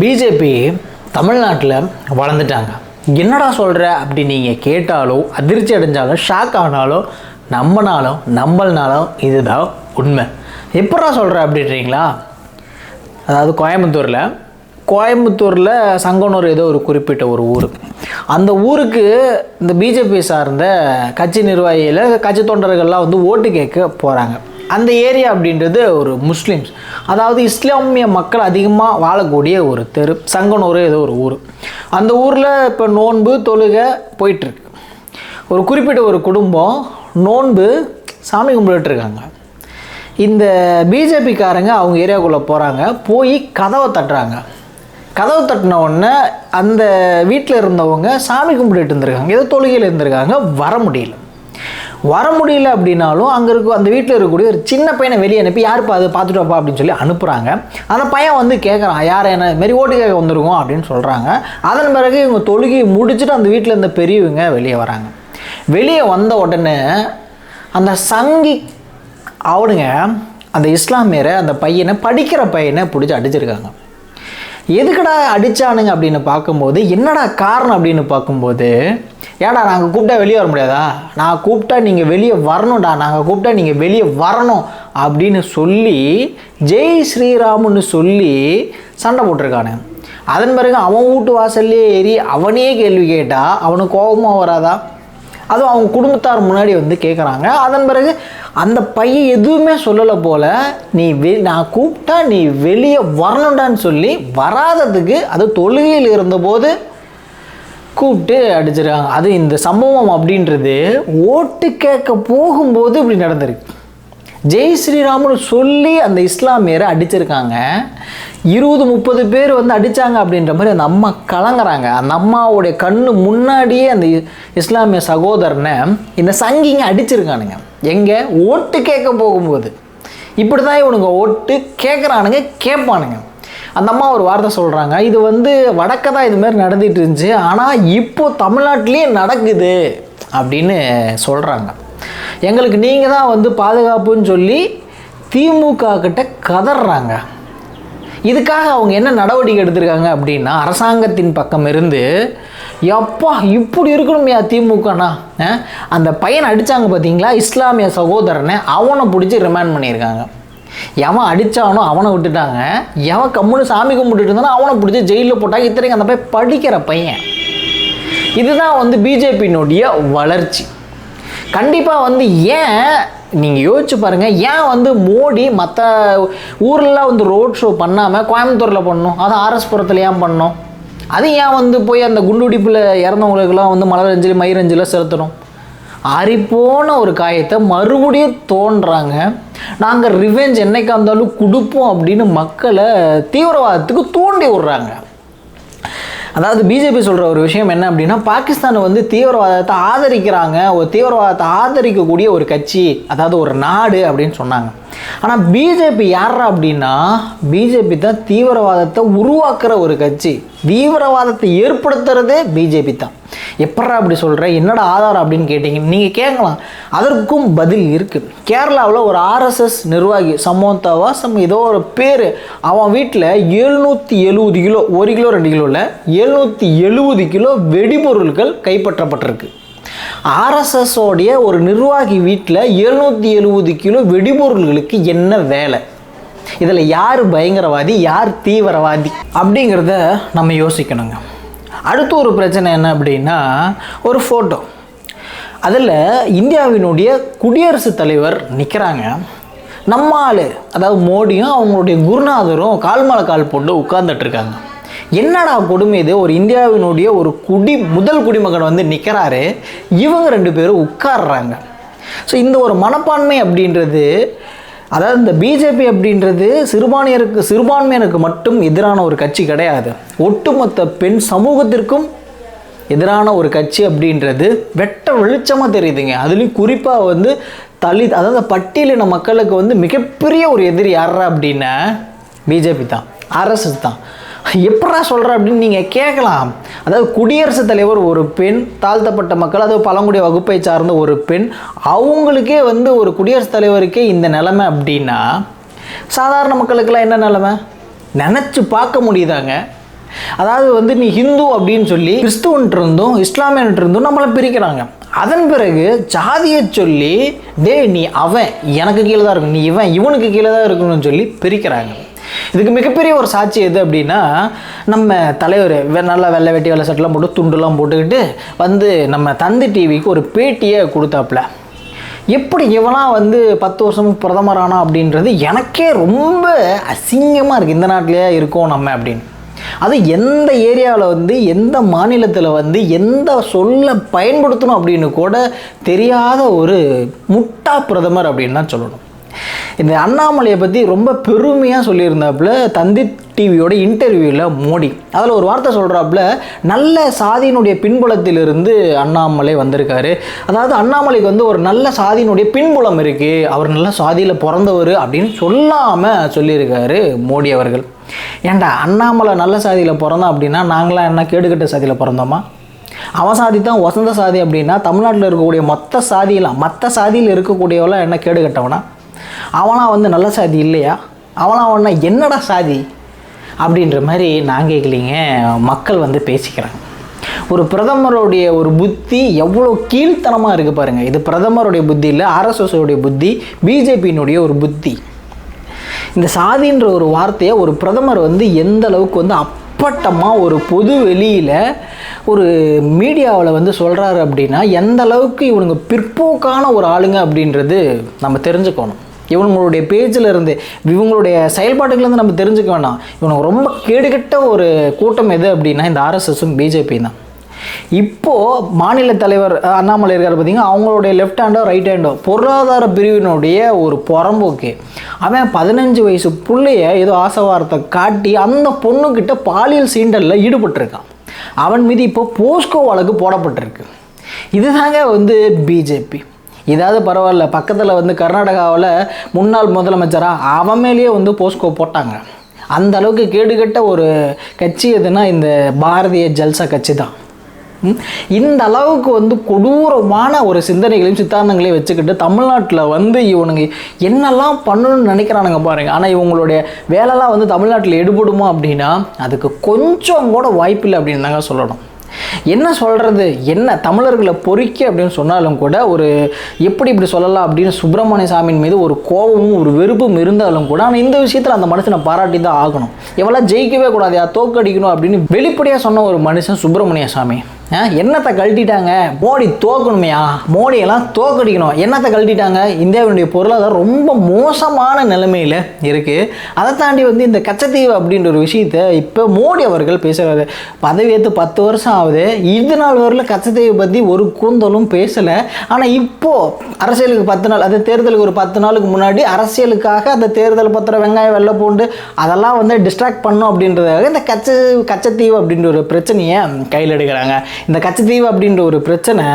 BJP தமிழ்நாட்டில் வளர்ந்துட்டாங்க. என்னடா சொல்கிற அப்படி நீங்கள் கேட்டாலோ அதிர்ச்சி அடைஞ்சாலும் ஷாக் ஆனாலோ நம்மனாலும் நம்மளாலும் இதுதான் உண்மை. எப்படா சொல்கிற அப்படின்றீங்களா? அதாவது கோயம்புத்தூரில் கோயம்புத்தூரில் சங்கனூர் ஏதோ ஒரு குறிப்பிட்ட ஒரு ஊர். அந்த ஊருக்கு இந்த பிஜேபி சார்ந்த கட்சி நிர்வாகியில் கட்சி தொண்டர்கள்லாம் வந்து ஓட்டு கேட்க போகிறாங்க அந்த ஏரியா அப்படின்றது ஒரு முஸ்லீம்ஸ். அதாவது இஸ்லாமிய மக்கள் அதிகமாக வாழக்கூடிய ஒரு தெரு சங்கனூர் ஏதோ ஒரு ஊர். அந்த ஊரில் இப்போ நோன்பு தொழுகை போயிட்டுருக்கு. ஒரு குறிப்பிட்ட ஒரு குடும்பம் நோன்பு சாமி கும்பிட்டுட்டு இருக்காங்க இந்த பிஜேபிக்காரங்க அவங்க ஏரியாக்குள்ளே போகிறாங்க போய் கதவை தட்டுறாங்க. கதவை தட்டின உடனே அந்த வீட்டில் இருந்தவங்க சாமி கும்பிட்டுட்டு இருந்திருக்காங்க. ஏதோ தொழுகையில் இருந்திருக்காங்க வர முடியல. வர முடியல அப்படின்னாலும் அங்கே இருக்க அந்த வீட்டில் இருக்கக்கூடிய ஒரு சின்ன பையனை வெளியே அனுப்பி யாருப்பா அதை பார்த்துட்டு வாப்பா அப்படின்னு சொல்லி அனுப்புகிறாங்க அந்த பையன் வந்து கேட்குறான் யார் என்ன? மாரி ஓட்டு கேட்க வந்திருக்கோம் அப்படின்னு சொல்கிறாங்க அதன் பிறகு இவங்க தொழுகையை முடிச்சுட்டு அந்த வீட்டில் இருந்த பெரியவங்க வெளியே வராங்க. வெளியே வந்த உடனே அந்த சங்கி அவனுங்க அந்த இஸ்லாமியரை அந்த பையனை படிக்கிற பையனை பிடிச்சி அடிச்சிருக்காங்க. எதுக்குடா அடித்தானுங்க அப்படின்னு பார்க்கும்போது என்னடா காரணம்? அப்படின்னு பார்க்கும்போது ஏடா நாங்கள் கூப்பிட்டா வெளியே வர முடியாதா? நான் கூப்பிட்டா நீங்கள் வெளியே வரணும்டா. நாங்கள் கூப்பிட்டா நீங்கள் வெளியே வரணும் அப்படின்னு சொல்லி ஜெய் ஸ்ரீராம்னு சொல்லி சண்டை போட்டிருக்கானுங்க அதன் பிறகு அவன் வீட்டு வாசல்லே ஏறி அவனே கேள்வி கேட்டால் அவனுக்கு கோபமாக வராதா? அதுவும் அவங்க குடும்பத்தார் முன்னாடி வந்து கேட்குறாங்க அதன் பிறகு அந்த பையன் எதுவுமே சொல்லலை போல் நீ வெ நான் கூப்பிட்டா நீ வெளியே வரணுண்டான்னு சொல்லி வராததுக்கு அது தொழுகையில் இருந்தபோது கூப்பிட்டு அடிச்சிருக்காங்க. அது இந்த சம்பவம் அப்படின்றது ஓட்டு கேட்க போகும்போது இப்படி நடந்திருக்கு. ஜெய் ஸ்ரீராம்னு சொல்லி அந்த இஸ்லாமியரை அடிச்சிருக்காங்க. இருபது முப்பது பேர் வந்து அடித்தாங்க அப்படின்ற மாதிரி அந்த அம்மா கலங்குறாங்க. அந்த அம்மாவுடைய கண்ணு முன்னாடியே அந்த இஸ்லாமிய சகோதரனை இந்த சங்கிங்க அடிச்சிருக்கானுங்க. எங்கே? ஓட்டு கேட்க போகும்போது. இப்படி தான் இவனுங்க ஓட்டு கேட்குறானுங்க கேட்பானுங்க. அந்த அம்மா ஒரு வார்த்தை சொல்கிறாங்க இது வந்து வடக்க தான் இதுமாரி நடந்துகிட்டு நடந்துட்டு இருந்துச்சு. ஆனால் இப்போ தமிழ்நாட்டிலேயே நடக்குது அப்படின்னு சொல்கிறாங்க எங்களுக்கு நீங்கள் தான் வந்து பாதுகாப்புன்னு சொல்லி திமுக கிட்ட கதறாங்க. இதுக்காக அவங்க என்ன நடவடிக்கை எடுத்திருக்காங்க அப்படின்னா அரசாங்கத்தின் பக்கம் இருந்து எப்பா இப்படி இருக்கணுமையா திமுகனா? அந்த பையனை அடித்தாங்க பார்த்தீங்களா இஸ்லாமிய சகோதரனை அவனை பிடிச்சி ரிமாண்ட் பண்ணியிருக்காங்க. எவன் அடித்தானோ அவனை விட்டுட்டாங்க. எவன் கம்முன்னு சாமி கும்பிட்டுட்டு இருந்தானோ அவனை பிடிச்சி ஜெயிலில் போட்டாங்க. இத்தனைக்கு அந்த பையன் படிக்கிற பையன். இதுதான் வந்து பிஜேபியினுடைய வளர்ச்சி. கண்டிப்பாக வந்து ஏன் நீங்கள் யோசிச்சு பாருங்கள் ஏன் வந்து மோடி மற்ற ஊர்லலாம் வந்து ரோட் ஷோ பண்ணாமல் கோயம்புத்தூரில் பண்ணணும்? அது ஆர்எஸ்புரத்தில் ஏன் பண்ணோம் அது ஏன் வந்து போய் அந்த குண்டுடிப்பில் இறந்தவங்களுக்கெல்லாம் வந்து மலரஞ்சலி மயிரஞ்சலாம் செலுத்தணும்? அரிப்போன ஒரு காயத்தை மறுபடியும் தோன்றாங்க. நாங்கள் ரிவெஞ்ச் என்னைக்கா இருந்தாலும் கொடுப்போம் அப்படின்னு மக்களை தீவிரவாதத்துக்கு தூண்டி விடுறாங்க. அதாவது பிஜேபி சொல்கிற ஒரு விஷயம் என்ன அப்படின்னா பாகிஸ்தான் வந்து தீவிரவாதத்தை ஆதரிக்கிறாங்க. ஒரு தீவிரவாதத்தை ஆதரிக்கக்கூடிய ஒரு கட்சி அதாவது ஒரு நாடு அப்படின்னு சொன்னாங்க. ஆனால் பிஜேபி யாரா அப்படின்னா பிஜேபி தான் தீவிரவாதத்தை உருவாக்குற ஒரு கட்சி. தீவிரவாதத்தை ஏற்படுத்துறதே பிஜேபி தான். எப்படா அப்படி சொல்கிற என்னடா ஆதாரம் அப்படின்னு கேட்டிங்க. நீங்கள் கேட்கலாம். அதற்கும் பதில் இருக்குது கேரளாவில் ஒரு ஆர்எஸ்எஸ் நிர்வாகி சமோந்தாவா சம் ஏதோ ஒரு பேர். அவன் வீட்டில் எழுநூற்றி எழுபது கிலோ ஒரு கிலோ ரெண்டு கிலோவில் எழுநூற்றி எழுபது கிலோ வெடிபொருட்கள் கைப்பற்றப்பட்டிருக்கு. ஆர்எஸ்எஸோடைய ஒரு நிர்வாகி வீட்டில் எழுநூற்றி எழுபது கிலோ வெடிபொருள்களுக்கு என்ன வேலை? இதில் யார் பயங்கரவாதி யார் தீவிரவாதி? அப்படிங்கிறத நம்ம யோசிக்கணுங்க. அடுத்து ஒரு பிரச்சனை என்ன அப்படின்னா ஒரு ஃபோட்டோ அதில் இந்தியாவினுடைய குடியரசுத் தலைவர் நிற்கிறாங்க நம்ம ஆள் அதாவது மோடியும் அவங்களுடைய குருநாதரும் கால் மேல கால் போட்டு உட்கார்ந்துட்டு இருக்காங்க. என்னடா கொடுமை இது? ஒரு இந்தியாவினுடைய ஒரு குடி முதல் குடிமகன் வந்து நிற்கிறாரு இவங்க ரெண்டு பேரும் உட்கார்றாங்க. ஸோ இந்த ஒரு மனப்பான்மை அப்படின்றது அதாவது இந்த பிஜேபி அப்படின்றது சிறுபான்மையருக்கு சிறுபான்மையினருக்கு மட்டும் எதிரான ஒரு கட்சி கிடையாது. ஒட்டுமொத்த பெண் சமூகத்திற்கும் எதிரான ஒரு கட்சி அப்படின்றது வெட்ட வெளிச்சமாக தெரியுதுங்க. அதுலேயும் குறிப்பாக வந்து தலித் அதாவது பட்டியலின மக்களுக்கு வந்து மிகப்பெரிய ஒரு எதிரி யாரா அப்படின்னா பிஜேபி தான். அரசு தான். எப்படா சொல்கிற அப்படின்னு நீங்கள் கேட்கலாம். அதாவது குடியரசுத் தலைவர் ஒரு பெண் தாழ்த்தப்பட்ட மக்கள் அதாவது பழங்குடி வகுப்பை சார்ந்த ஒரு பெண் அவங்களுக்கே வந்து ஒரு குடியரசுத் தலைவருக்கே இந்த நிலமை அப்படின்னா சாதாரண மக்களுக்கெல்லாம் என்ன நிலமை? நினச்சி பார்க்க முடியுதாங்க? அதாவது வந்து நீ ஹிந்து அப்படின்னு சொல்லி கிறிஸ்துவன்ட்டு இருந்தும் இஸ்லாமியன்ட்டு இருந்தும் நம்மளை பிரிக்கிறாங்க. அதன் பிறகு ஜாதியை சொல்லி டே நீ அவன் எனக்கு கீழே தான் இருக்கணும் நீ இவன் இவனுக்கு கீழே தான் இருக்கணும்னு சொல்லி பிரிக்கிறாங்க. இதுக்கு மிகப்பெரிய ஒரு சாட்சி எது அப்படின்னா நம்ம தலைவர் வெ- நல்லா வெள்ளை வெட்டி வெள்ளை சட்டெல்லாம் போட்டு துண்டுலாம் போட்டுக்கிட்டு வந்து நம்ம தந்தி டிவிக்கு ஒரு பேட்டியை கொடுத்தாப்புல. எப்படி இவனாம் வந்து பத்து வருஷம் பிரதமர் ஆனா அப்படின்றது எனக்கே ரொம்ப அசிங்கமாக இருக்குது இந்த நாட்டிலேயே இருக்கோம் நம்ம அப்படின்னு. அது எந்த ஏரியாவில் வந்து எந்த மாநிலத்தில் வந்து எந்த சொல்ல பயன்படுத்தணும் அப்படின்னு கூட தெரியாத ஒரு முட்டா பிரதமர் அப்படின்னு தான் சொல்லணும். இந்த அண்ணாமலையை பற்றி ரொம்ப பெருமையாக சொல்லியிருந்தாப்புல தந்தி டிவியோட இன்டர்வியூவில் மோடி. அதில் ஒரு வார்த்தை சொல்கிறாப்புல நல்ல சாதியினுடைய பின்புலத்திலிருந்து அண்ணாமலை வந்திருக்காரு. அதாவது அண்ணாமலைக்கு வந்து ஒரு நல்ல சாதியினுடைய பின்புலம் இருக்குது அவர் நல்ல சாதியில் பிறந்தவர் அப்படின்னு சொல்லாமல் சொல்லியிருக்காரு மோடி அவர்கள். ஏன்டா அண்ணாமலை நல்ல சாதியில் பிறந்தோம் அப்படின்னா நாங்களாம் என்ன கேடுகட்ட சாதியில் பிறந்தோமா? அவன் சாதி தான் வசந்த சாதி அப்படின்னா தமிழ்நாட்டில் இருக்கக்கூடிய மொத்த சாதியெல்லாம் மற்ற சாதியில் இருக்கக்கூடியவெல்லாம் என்ன கேடு கட்டவனா அவனாக வந்து நல்ல சாதி இல்லையா? அவனாக ஒன்றா என்னடா சாதி? அப்படின்ற மாதிரி நான் கேட்கலிங்க மக்கள் வந்து பேசிக்கிறாங்க. ஒரு பிரதமருடைய ஒரு புத்தி எவ்வளோ கீழ்த்தனமாக இருக்குது பாருங்கள் இது பிரதமருடைய புத்தி இல்லை RSS புத்தி பிஜேபியினுடைய ஒரு புத்தி. இந்த சாதின்ற ஒரு வார்த்தையை ஒரு பிரதமர் வந்து எந்த அளவுக்கு வந்து அப்பட்டமாக ஒரு பொது வெளியில் ஒரு மீடியாவில் வந்து சொல்கிறாரு அப்படின்னா எந்த அளவுக்கு இவனுங்க பிற்போக்கான ஒரு ஆளுங்க அப்படின்றது நம்ம தெரிஞ்சுக்கணும். இவங்களுடைய பேஜில் இருந்து இவங்களுடைய செயல்பாட்டுகள்லேருந்து நம்ம தெரிஞ்சுக்க வேண்டாம் இவனுக்கு ரொம்ப கேடுகட்ட ஒரு கூட்டம் எது அப்படின்னா இந்த ஆர்எஸ்எஸும் பிஜேபி தான். இப்போது மாநில தலைவர் அண்ணாமலை இருக்கார் பார்த்தீங்கன்னா அவங்களுடைய லெஃப்ட் ஹேண்டோ ரைட் ஹேண்டோ பொருளாதார பிரிவினுடைய ஒரு புறம்போக்கு அவன் பதினஞ்சு வயசு பிள்ளைய ஏதோ ஆசவாரத்தை காட்டி அந்த பொண்ணுக்கிட்ட பாலியல் சீண்டலில் ஈடுபட்டிருக்கான். அவன் மீது இப்போ போஸ்கோ வழக்கு போடப்பட்டிருக்கு. இதுதாங்க வந்து பிஜேபி. இதாவது பரவாயில்ல. பக்கத்தில் வந்து கர்நாடகாவில் முன்னாள் முதலமைச்சராக அவன் மேலேயே வந்து போஸ்கோ போட்டாங்க. அந்த அளவுக்கு கேடுகட்ட ஒரு கட்சி எதுனா இந்த பாரதிய ஜல்சா கட்சி தான். இந்த அளவுக்கு வந்து கொடூரமான ஒரு சிந்தனைகளையும் சித்தாந்தங்களையும் வச்சுக்கிட்டு தமிழ்நாட்டில் வந்து இவனுங்க என்னெல்லாம் பண்ணணும்னு நினைக்கிறானுங்க பாருங்கள் ஆனால் இவங்களுடைய வேலைலாம் வந்து தமிழ்நாட்டில் எடுபடுமா அப்படின்னா அதுக்கு கொஞ்சம் கூட வாய்ப்பில்லை அப்படின்னு தாங்க சொல்லணும். என்ன சொல்கிறது என்ன தமிழர்களை பொறிக்க அப்படின்னு சொன்னாலும் கூட ஒரு எப்படி இப்படி சொல்லலாம் அப்படின்னு சுப்பிரமணிய சாமியின் மீது ஒரு கோபமும் ஒரு வெறுப்பும் இருந்தாலும் கூட ஆனால் இந்த விஷயத்தில் அந்த மனுஷனை பாராட்டி தான் ஆகணும். எவ்வளோ ஜெயிக்கவே கூடாது யா தோக்கடிக்கணும் அப்படின்னு வெளிப்படையாக சொன்ன ஒரு மனுஷன் சுப்பிரமணிய சாமி. என்னத்தை கழட்டிட்டாங்க? மோடி தோக்கணுமையா? மோடியெல்லாம் தோக்கடிக்கணும். என்னத்தை கழட்டிட்டாங்க? இந்தியாவினுடைய பொருளாதாரம் ரொம்ப மோசமான நிலைமையில் இருக்குது அதை தாண்டி வந்து இந்த கச்சத்தீவு அப்படின்ற ஒரு விஷயத்த இப்போ மோடி அவர்கள் பேசுகிறாரு பதவியேற்று பத்து வருஷம் ஆகுது. இது நாள் வரல கச்சத்தீவை பற்றி ஒரு கூந்தலும் பேசலை. ஆனால் இப்போது அரசியலுக்கு பத்து நாள் அது தேர்தலுக்கு ஒரு பத்து நாளுக்கு முன்னாடி அரசியலுக்காக அந்த தேர்தல் பத்திரம் வெங்காயம் வெள்ளை பூண்டு அதெல்லாம் வந்து டிஸ்ட்ராக்ட் பண்ணும் அப்படின்றதுக்காக இந்த கச்ச கச்சத்தீவு அப்படின்ற ஒரு பிரச்சனையை கையில் எடுக்கிறாங்க. இந்த கச்சத்தீவு அப்படின்ற ஒரு பிரச்சனை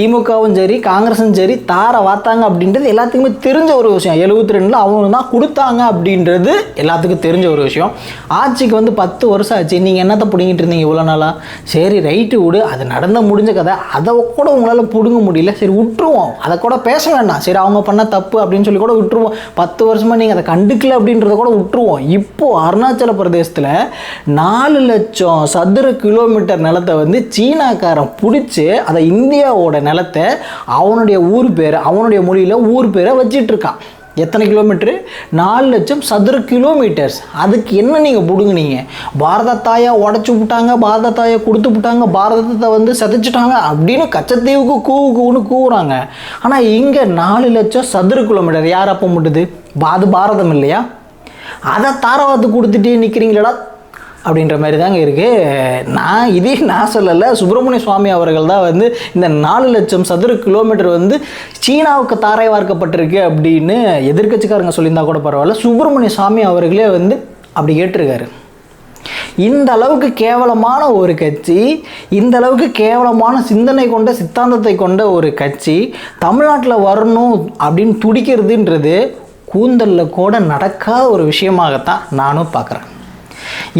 திமுகவும் சரி காங்கிரஸும் சரி தார வாத்தாங்க அப்படின்றது எல்லாத்துக்குமே தெரிஞ்ச ஒரு விஷயம். எழுபத்தி ரெண்டில் அவங்க தான் கொடுத்தாங்க அப்படின்றது எல்லாத்துக்கும் தெரிஞ்ச ஒரு விஷயம். ஆட்சிக்கு வந்து பத்து வருஷம் ஆச்சு. நீங்கள் என்னத்தை பிடுங்கிட்டு இருந்தீங்க இவ்வளோ நாளாக சரி ரைட்டு விடு. அது நடந்த முடிஞ்ச கதை. அதை கூட உங்களால் பிடுங்க முடியல. சரி விட்டுருவோம். அதை கூட பேச வேண்டாம். சரி அவங்க பண்ண தப்பு அப்படின்னு சொல்லி கூட விட்டுருவோம். பத்து வருஷமாக நீங்கள் அதை கண்டுக்கல அப்படின்றத கூட விட்டுருவோம். இப்போது அருணாச்சல பிரதேசத்தில் நாலு லட்சம் சதுர கிலோமீட்டர் நிலத்தை வந்து சீனாக்காரன் பிடிச்சி அதை இந்தியாவோட நிலத்தை அவனுடைய ஊர் பேர் அவனுடைய மொழியில் ஊர் பேரை வச்சிட்ருக்கான். எத்தனை கிலோமீட்ரு? நாலு லட்சம் சதுர கிலோமீட்டர்ஸ். அதுக்கு என்ன நீங்கள் பிடுங்குனீங்க? பாரத தாயை உடச்சி விட்டாங்க பாரத தாயை கொடுத்து விட்டாங்க பாரதத்தை வந்து சிதைச்சிட்டாங்க அப்படின்னு கச்சத்தீவுக்கு கூவு கூவுன்னு கூவுறாங்க. ஆனால் இங்கே நாலு லட்சம் சதுர கிலோமீட்டர் யார் அப்போ முட்டுது அது பாரதம் இல்லையா? அதை தாரவாத்து கொடுத்துட்டே நிற்கிறீங்களடா அப்படின்ற மாதிரி தாங்க இருக்குது நான் இதே நான் சொல்லலை சுப்பிரமணிய சுவாமி அவர்கள் தான் வந்து இந்த நாலு லட்சம் சதுர கிலோமீட்டர் வந்து சீனாவுக்கு தாரை வார்க்கப்பட்டிருக்கு அப்படின்னு எதிர்க்கட்சிக்காரங்க சொல்லியிருந்தா கூட பரவாயில்ல சுப்பிரமணிய சுவாமி அவர்களே வந்து அப்படி கேட்டிருக்காரு. இந்த அளவுக்கு கேவலமான ஒரு கட்சி இந்த அளவுக்கு கேவலமான சிந்தனை கொண்ட சித்தாந்தத்தை கொண்ட ஒரு கட்சி தமிழ்நாட்டில் வரணும் அப்படின்னு துடிக்கிறதுன்றது கூந்தலில் கூட நடக்காத ஒரு விஷயமாகத்தான் நானும் பார்க்குறேன்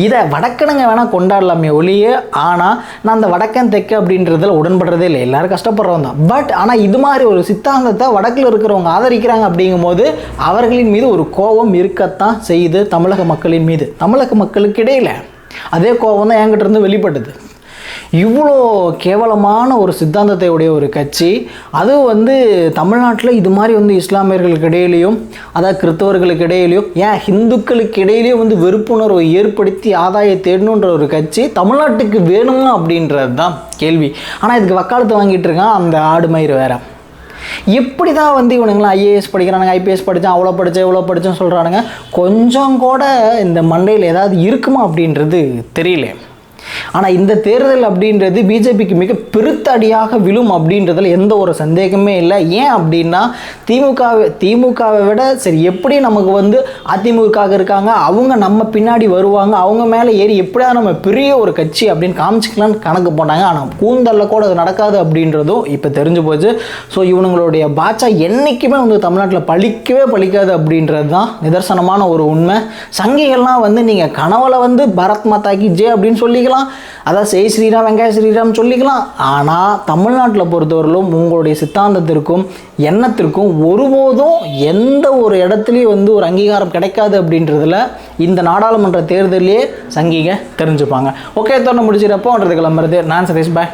இதை வடக்கனுங்க வேணால் கொண்டாடலாமே ஒழிய ஆனால் நான் அந்த வடக்கன் தெற்கு அப்படின்றதுல உடன்படுறதே இல்லை. எல்லாரும் கஷ்டப்படுறவங்க தான். பட் ஆனால் இது மாதிரி ஒரு சித்தாந்தத்தை வடக்கில் இருக்கிறவங்க ஆதரிக்கிறாங்க அப்படிங்கும்போது அவர்களின் மீது ஒரு கோபம் இருக்கத்தான் செய்யுது தமிழக மக்களின் மீது. தமிழக மக்களுக்கு இடையில். அதே கோபம் தான் என்கிட்ட இருந்து வெளிப்பட்டது. இவ்வளோ கேவலமான ஒரு சித்தாந்தத்தை உடைய ஒரு கட்சி அதுவும் வந்து தமிழ்நாட்டில் இது மாதிரி வந்து இஸ்லாமியர்களுக்கு இடையிலையும் அதாவது கிறிஸ்தவர்களுக்கு இடையிலையும் ஏன் ஹிந்துக்களுக்கு இடையிலையும் வந்து வெறுப்புணர்வை ஏற்படுத்தி ஆதாய தேடணுன்ற ஒரு கட்சி தமிழ்நாட்டுக்கு வேணுமா அப்படின்றது தான் கேள்வி. ஆனால் இதுக்கு வக்காலத்து வாங்கிட்டு இருக்கான் அந்த ஆடு மயிறு வேற. எப்படி தான் வந்து இவனுங்களாம் ஐஏஎஸ் படிக்கிறானுங்க ஐபிஎஸ் படித்தான் அவ்வளோ படித்தேன் இவ்வளோ படித்தேன்னு சொல்கிறானுங்க கொஞ்சம் கூட இந்த மண்டையில் ஏதாவது இருக்குமா அப்படின்றது தெரியல. ஆனால் இந்த தேர்தல் அப்படின்றது பிஜேபிக்கு மிக பெருத்தடியாக விழும் அப்படின்றதுல எந்த ஒரு சந்தேகமே இல்லை. ஏன் அப்படின்னா திமுகவை திமுகவை விட சரி எப்படி நமக்கு வந்து அதிமுக இருக்காங்க அவங்க நம்ம பின்னாடி வருவாங்க அவங்க மேலே ஏறி எப்படியா நம்ம பெரிய ஒரு கட்சி அப்படின்னு காமிச்சிக்கலாம்னு கணக்கு போட்டாங்க. ஆனால் கூந்தலில் கூட அது நடக்காது அப்படின்றதும் இப்போ தெரிஞ்சு போச்சு. ஸோ இவனுங்களுடைய பாட்சா என்றைக்குமே வந்து தமிழ்நாட்டில் பழிக்கவே பழிக்காது அப்படின்றது தான் நிதர்சனமான ஒரு உண்மை. சங்கிகள்லாம் வந்து நீங்கள் கனவுல வந்து பரத் மாதாக்கி ஜே அப்படின்னு சொல்லிக்கலாம். அதான் செய் ஸ்ரீராம் வெங்காய ஸ்ரீராம் சொல்லிக்கலாம். ஆனால் தமிழ்நாட்டில் பொறுத்தவரையிலும் உங்களுடைய சித்தாந்தத்திற்கும் எண்ணத்திற்கும் ஒருபோதும் எந்த ஒரு இடத்துலையும் வந்து ஒரு அங்கீகாரம் கிடைக்காது அப்படின்றதுல இந்த நாடாளுமன்ற தேர்தலையே சங்கிங்க தெரிஞ்சுப்பாங்க. ஓகே தோணை முடிச்சிடப்போன்றது கிளம்புறது. நான் சதீஷ் பாய்